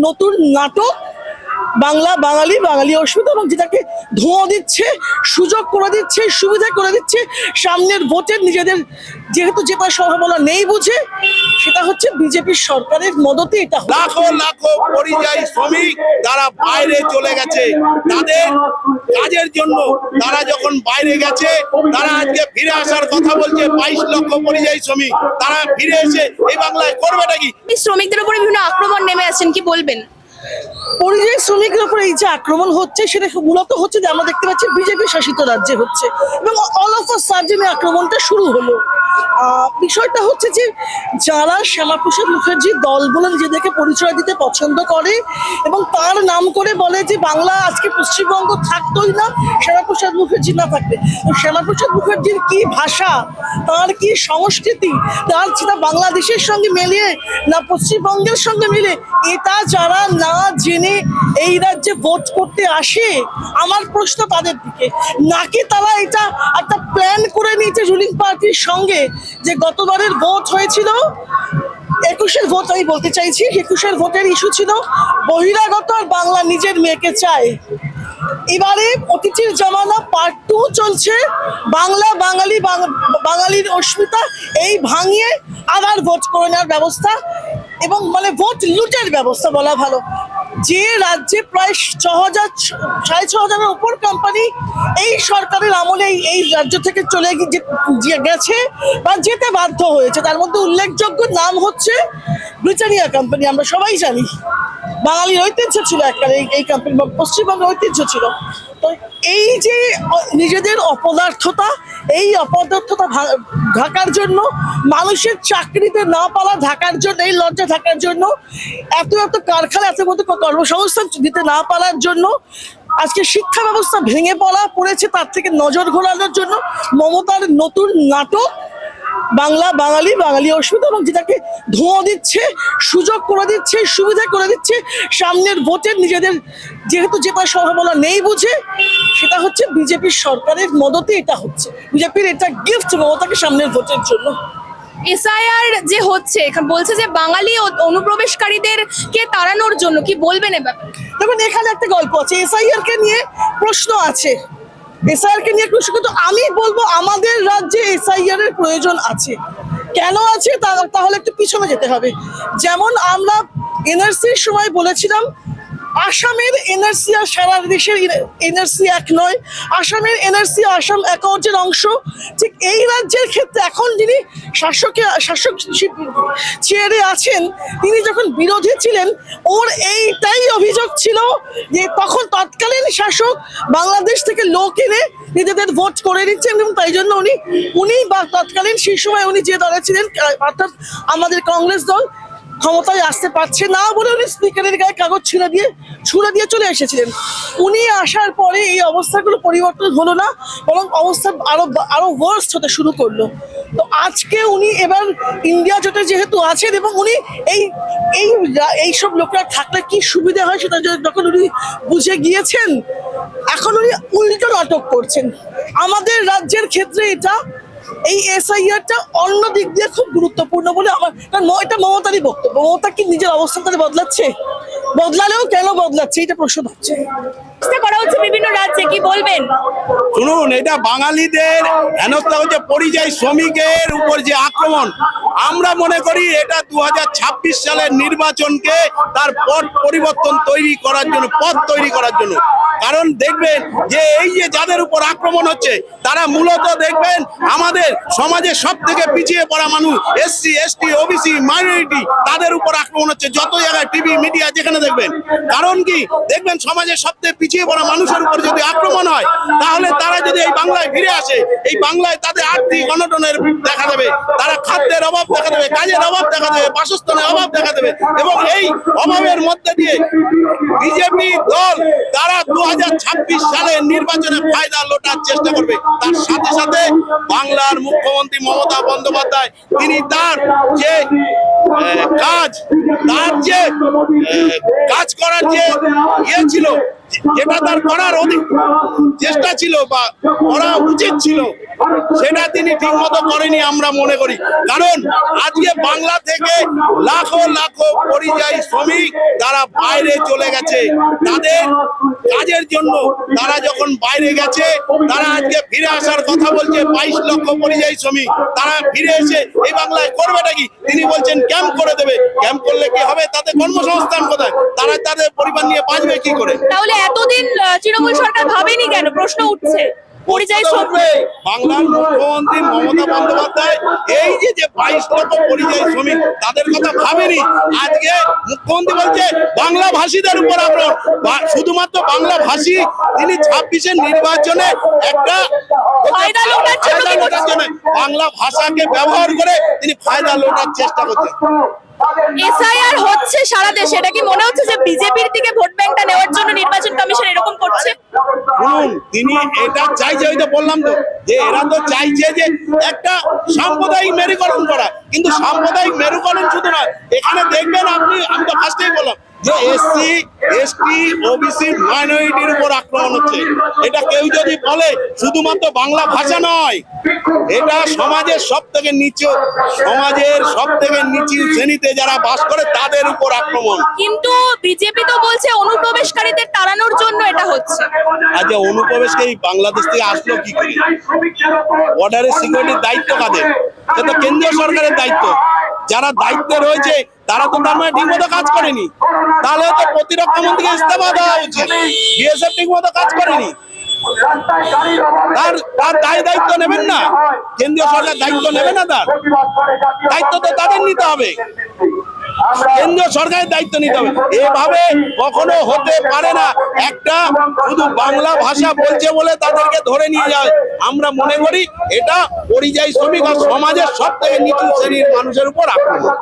নতুন নাটক বাংলা বাঙালি বাঙালি অসুবিধা এবং যেটাকে ধোঁয়া দিচ্ছে সুযোগ করে দিচ্ছে সুবিধা করে দিচ্ছে সামনের ভোটের নিজেদের যেহেতু জেতার সম্ভাবনা নেই বুঝে সেটা হচ্ছে বিজেপির সরকারের মদতে এটা লাখো লাখো পরিযায়ী শ্রমিক তারা বাইরে চলে গেছে। তাদের কাজের জন্য তারা যখন বাইরে গেছে তারা আজকে ফিরে আসার কথা বলছে বাইশ লক্ষ পরিযায়ী শ্রমিক। তারা ফিরে এসে এই বাংলায় করবেটা কি? এই শ্রমিকদের উপরে বিভিন্ন আক্রমণ নেমে আসেন কি বলবেন? পরিযায়ী শ্রমিকের উপরে এই যে আক্রমণ হচ্ছে, সেটা মূলত হচ্ছে যে আমরা দেখতে পাচ্ছি বিজেপি শাসিত রাজ্যে হচ্ছে এবং অল অফ সার্জেনে আক্রমণটা শুরু হলো। বিষয়টা হচ্ছে যে যারা শ্যামাপ্রসাদ মুখার্জির দল বলে নিজেদেরকে পরিচয় দিতে পছন্দ করে এবং তার নাম করে বলে যে বাংলা আজকে পশ্চিমবঙ্গ থাকতোই না, শ্যামাপ্রসাদ মুখার্জি না থাকবে। তো শ্যামাপ্রসাদ মুখার্জির কি ভাষা, তার কি সংস্কৃতি, তার সেটা বাংলাদেশের সঙ্গে মিলিয়ে না পশ্চিমবঙ্গের সঙ্গে মিলে এটা যারা না জেনে এই রাজ্যে ভোট করতে আসে? আমার প্রশ্ন তাদের দিকে। নাকি তারা এটা একটা প্ল্যান করে নিয়েছে রুলিং পার্টির সঙ্গে যে গতবারের ভোট হয়েছিল? একুশের ভোট আমি বলতে চাইছি, একুশের ভোটের ইস্যু ছিল বহিরাগত আর বাংলা নিজের মেয়েকে চায়। এবারে অতিথির জমানা পার্ট টু চলছে। বাংলা, বাঙালি বাঙালির অস্মিতা এই ভাঙিয়ে আবার ভোট করে নেওয়ার ব্যবস্থা এবং মানে ভোট লুটের ব্যবস্থা বলা ভালো। যে রাজ্যে প্রায় ছ হাজার, সাড়ে ছ হাজারের উপর কোম্পানি এই সরকারের আমলে এই- রাজ্য থেকে চলে গেছে বা যেতে বাধ্য হয়েছে। তার মধ্যে উল্লেখযোগ্য নাম হচ্ছে ব্রিটানিয়া কোম্পানি আমরা সবাই জানি। বাঙালির ঐতিহ্য ছিল এককালে এই কোম্পানি বা পশ্চিমবঙ্গের ঐতিহ্য ছিল। তো এই যে নিজেদের অপদার্থতা, এই অপদার্থতা ঢাকার জন্য, মানুষের চাকরিতে না পালা ঢাকার জন্য, এই লজ্জা ঢাকার জন্য, এত এত কারখানা এত মতো কর্মসংস্থান দিতে না পারার জন্য, আজকে শিক্ষা ব্যবস্থা ভেঙে পড়া পড়েছে, তার থেকে নজর ঘোরানোর জন্য, মমতার নতুন নাটক বাংলা বাঙালি বাঙালি অসুবিধা এবং যেটাকে ধোঁয়া দিচ্ছে সুযোগ করে দিচ্ছে সুবিধা করে দিচ্ছে সামনের ভোটের নিজেদের যেহেতু যে জেতার সম্ভাবনা নেই বুঝে সেটা হচ্ছে বিজেপির সরকারের মদতে এটা হচ্ছে। বিজেপির এটা গিফট মমতাকে সামনের ভোটের জন্য। এসআইআর যে হচ্ছে এখানে বলছে যে বাঙালি ও- অনুপ্রবেশকারীদের কে তাড়ানোর জন্য কি বলবেন এ ব্যাপারে? দেখুন এখানে একটা গল্প আছে এসআইআর কে নিয়ে প্রশ্ন আছে। এসআইআর কে নিয়ে খুশি কিন্তু আমি বলব আমাদের রাজ্যে এসআইআর এর প্রয়োজন আছে। কেন আছে? তাহলে একটু পিছনে যেতে হবে। যেমন আমরা এনআরসির সময় বলেছিলাম আসামের এনআরসি আর সারা দেশের এনআরসি এক নয়। আসামের এনআরসি আসাম অ্যাকাউন্টের অংশ। ঠিক এই রাজ্যের ক্ষেত্রে এখন যিনি শাসকে শাসক চেয়ারে আছেন, তিনি যখন বিরোধী ছিলেন, ওর এইটাই অভিযোগ ছিল যে তখন তৎকালীন শাসক বাংলাদেশ থেকে লোক এনে নিজেদের ভোট করে নিচ্ছেন এবং তাই জন্য উনি উনি বা তৎকালীন সেই সময় উনি যে দলে ছিলেন অর্থাৎ আমাদের কংগ্রেস দল ক্ষমতায় আসতে পারছে না বলে উনি স্পিকারের গায়ে কাগজ ছিঁড়ে দিয়ে, ছুড়ে দিয়ে চলে এসেছিলেন। উনি আসার পরে এই অবস্থাগুলো পরিবর্তন হলো না, বরং অবস্থা আরও আরও ওয়ার্স্ট হতে শুরু করল। তো আজকে উনি এবার ইন্ডিয়া জোটে যেহেতু আছেন এবং উনি এই এই এইসব লোকরা থাকলে কি সুবিধা হয় সেটা যখন উনি বুঝে গিয়েছেন, এখন উনি উল্টো নাটক করছেন। আমাদের রাজ্যের ক্ষেত্রে এটা এই এসআইআরটা অন্য দিক দিয়ে খুব গুরুত্বপূর্ণ বলে আমার এটা মমতারই বক্তব্য। মমতা কি নিজের অবস্থান তাদের বদলাচ্ছে? বদলালেও কেন বদলাচ্ছে? এটা প্রশ্ন হচ্ছে করা হচ্ছে বিভিন্ন রাজ্যে, কি বলবেন? শুনুন, এটা বাঙালিদের হেনস্থা হচ্ছে পরিযায়ী শ্রমিকের উপর যে আক্রমণ। আমরা মনে করি এটা দু সালের নির্বাচনকে তার পরিবর্তন তৈরি করার জন্য, পথ তৈরি করার জন্য। কারণ দেখবেন যে এই যে যাদের উপর আক্রমণ হচ্ছে, তারা মূলত দেখবেন আমাদের সমাজে সব থেকে পিছিয়ে পড়া মানুষ, এসসি, এসটি, ওবিসি, মাইনরিটি, তাদের উপর আক্রমণ হচ্ছে, যত জায়গায় টিভি, মিডিয়া যেখানে দেখবেন। কারণ কি? দেখবেন সমাজে সব থেকে পিছিয়ে পড়া মানুষের উপর যদি আক্রমণ হয়, তাহলে তারা যদি এই বাংলায় ফিরে আসে, এই বাংলায় তাদের আর্থিক অনটনের দেখা দেবে, তারা খাদ্যের অভাব দেখা দেবে, কাজের অভাব দেখা দেবে, বাসস্থানের অভাব দেখা দেবে এবং এই অভাবের মধ্যে দিয়ে বিজেপি দল তারা দু সালে নির্বাচনে ফায়দা লোটার চেষ্টা করবে। তার সাথে সাথে বাংলার মুখ্যমন্ত্রী মমতা বন্দ্যোপাধ্যায়, তিনি তার যে কাজ, তার যে কাজ করার যে ইয়ে ছিল যেটা তার করার অধিক চেষ্টা ছিল বা করা উচিত ছিল। সেটা তিনি ঠিক মতো করেনি, আমরা মনে করি। কারণ আজকে বাংলা থেকে লাখো লাখো পরিযায়ী শ্রমিক তারা বাইরে চলে গেছে। তাদের কাজের জন্য তারা যখন বাইরে গেছে, তারা আজকে ফিরে আসার কথা বলছে, বাইশ লক্ষ পরিযায়ী শ্রমিক, তারা ফিরে এসে এই বাংলায় করবেটা কি তিনি বলছেন, ক্যাম্প করে দেবে। ক্যাম্প করলে কি হবে? তাদের কর্মসংস্থান কোথায়? তারা তাদের পরিবার নিয়ে বাঁচবে কি করে? তাহলে এতদিন তৃণমূল সরকার ভাবেনি কেন? প্রশ্ন উঠছে। পরিযায়ী শ্রমিক। বাংলার মুখ্যমন্ত্রী মমতা বন্দ্যোপাধ্যায় এই যে যে বাইশ লক্ষ পরিযায়ী শ্রমিক তাদের কথা ভাবেনি। আজকে মুখ্যমন্ত্রী বলছে বাংলা ভাষীদের উপর আক্রমণ। শুধুমাত্র বাংলা ভাষী তিনি ছাব্বিশের নির্বাচনে একটা বাংলা ভাষাকে ব্যবহার করে তিনি ফায়দা লোটার চেষ্টা করছেন। এসআইআর হচ্ছে সারা দেশে। এটা কি মনে হচ্ছে যে বিজেপির দিকে ভোট ব্যাংকটা নেওয়ার জন্য নির্বাচন কমিশন এরকম করছে? শুনুন, তিনি এটা চাইছে ওই তো বললাম তো, যে এরা তো চাইছে যে একটা সাম্প্রদায়িক মেরুকরণ করা। কিন্তু সাম্প্রদায়িক মেরুকরণ শুধু না এখানে দেখবেন আপনি, আমি তো ফার্স্টেই বললাম যে এসসি এসটি ওবিসি মাইনরিটির উপর আক্রমণ হচ্ছে। এটা কেউ যদি বলে শুধুমাত্র বাংলা ভাষা নয় এটা সমাজের সব থেকে নিচু সমাজের সব থেকে নিচু শ্রেণীতে যারা বাস করে তাদের উপর আক্রমণ। কিন্তু বিজেপি তো বলছে অনুপ্রবেশকারীদের তাড়ানোর জন্য এটা হচ্ছে। আজ অনুপ্রবেশকে এই বাংলাদেশ থেকে আসলো কি করে? বর্ডারের সিকিউরিটির দায়িত্ব কাদের? সে তো কেন্দ্রীয় সরকারের দায়িত্ব। যারা দায়িত্বে রয়েছে তারা তো তার মানে ঠিক মতো কাজ করেনি। তাহলে তো প্রতিরক্ষা মন্ত্রীকে ইস্তফা দেওয়া উচিত। বিএসএফ ঠিক মতো কাজ করেনি। তার তার দায় দায়িত্ব নেবেন না। কেন্দ্রীয় সরকার দায়িত্ব নেবে না তার। দায়িত্ব তো তাদের নিতে হবে। কেন্দ্রীয় সরকারের দায়িত্ব নিতে হবে। এভাবে কখনো হতে পারে না। একটা শুধু বাংলা ভাষা বলছে বলে তাদেরকে ধরে নিয়ে যায়। আমরা মনে করি এটা পরিযায়ী শ্রমিক আর সমাজের সব থেকে নিচু শ্রেণির মানুষের উপর আক্রমণ।